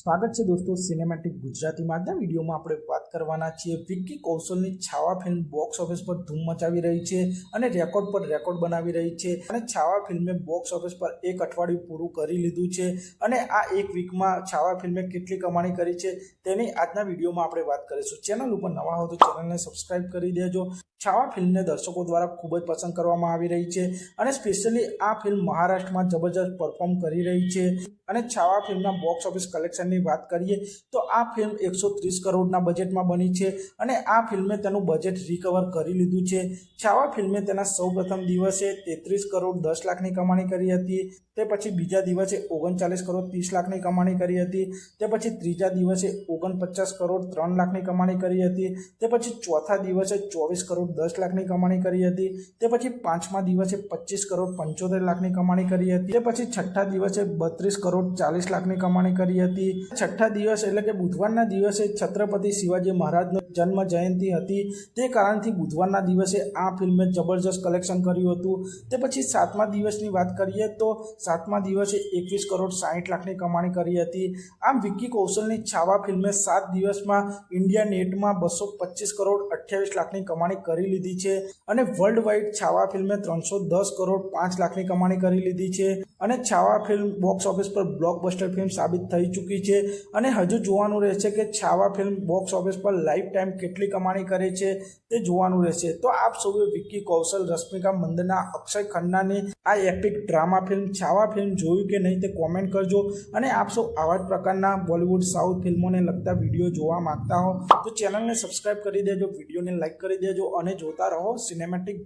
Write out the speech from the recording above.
સ્વાગત છે દોસ્તો સિનેમેટિક ગુજરાતીમાં આજના વિડીયોમાં આપણે વાત કરવાના છીએ વિક્કી કૌશલની છાવા ફિલ્મ બોક્સ ઓફિસ પર ધૂમ મચાવી રહી છે અને રેકોર્ડ પર રેકોર્ડ બનાવી રહી છે. અને છાવા ફિલ્મે બોક્સ ઓફિસ પર એક અઠવાડિયું પૂરું કરી લીધું છે અને આ એક વીકમાં છાવા ફિલ્મે કેટલી કમાણી કરી છે તેની આજના વિડીયોમાં આપણે વાત કરીશું. ચેનલ ઉપર નવા હો તો ચેનલને સબસ્ક્રાઈબ કરી દેજો. છાવા ફિલ્મને દર્શકો દ્વારા ખૂબ જ પસંદ કરવામાં આવી રહી છે અને સ્પેશિયલી આ ફિલ્મ મહારાષ્ટ્રમાં જબરજસ્ત પરફોર્મ કરી રહી છે. અને છાવા ફિલ્મના બોક્સ ઓફિસ કલેક્શનની વાત કરીએ તો આ ફિલ્મ એકસો ત્રીસ કરોડના બજેટમાં બની છે અને આ ફિલ્મે તેનું બજેટ રિકવર કરી લીધું છે. છાવા ફિલ્મે તેના સૌપ્રથમ દિવસે તેત્રીસ કરોડ દસ લાખની કમાણી કરી હતી, તે પછી બીજા દિવસે ઓગણચાલીસ કરોડ ત્રીસ લાખની કમાણી કરી હતી, તે પછી ત્રીજા દિવસે ઓગણપચાસ કરોડ ત્રણ લાખની કમાણી કરી હતી, તે પછી ચોથા દિવસે ચોવીસ કરોડ દસ લાખની કમાણી કરી હતી. તે પછી પાંચમા દિવસે પચીસ કરોડ પંચોતેર લાખની કમાણી કરી હતી. તે પછી છઠ્ઠા દિવસે બત્રીસ કરોડ ચાલીસ લાખની કમાણી કરી હતી. છઠ્ઠા દિવસ એટલે કે બુધવારના દિવસે છત્રપતિ શિવાજી મહારાજનો જન્મ જયંતિ હતી. તે કારણથી બુધવારના દિવસે આ ફિલ્મે જબરજસ્ત કલેક્શન કર્યું હતું. તે પછી સાતમા દિવસની વાત કરીએ તો સાતમા દિવસે એકવીસ કરોડ સાહીઠ લાખની કમાણી કરી હતી. આમ વિક્કી કૌશલની છાવા ફિલ્મે સાત દિવસમાં ઇન્ડિયા નેટમાં બસો પચીસ કરોડ અઠ્યાવીસ લાખની કમાણી કરી લીધી છે અને વર્લ્ડ વાઇડ છાવા ફિલ્મે ત્રણસો દસ કરોડ પાંચ લાખની કમાણી કરી લીધી છે અને છાવા ફિલ્મ બોક્સ ઓફિસ પર બ્લોકબસ્ટર ફિલ્મ સાબિત થઈ ચૂકી છે અને હજુ જોવાનું રહેશે કે છાવા ફિલ્મ બોક્સ ઓફિસ પર લાઈફ ટાઈમ કેટલી કમાણી કરે છે તે જોવાનું રહેશે. તો આપ સૌએ વિક્કી કૌશલ, રશ્મિકા મંદના, અક્ષય ખન્નાની આ epic drama film Chhaava film જોયું કે નહીં તે કોમેન્ટ કરજો અને આપ સૌ આવા જ પ્રકારના બોલિવૂડ સાઉથ ફિલ્મોને લગતા વીડિયો જોવા માંગતા હો તો ચેનલને સબસ્ક્રાઈબ કરી દેજો, વિડીયોને લાઇક કરી દેજો અને જોતા રહો સિનેમેટિક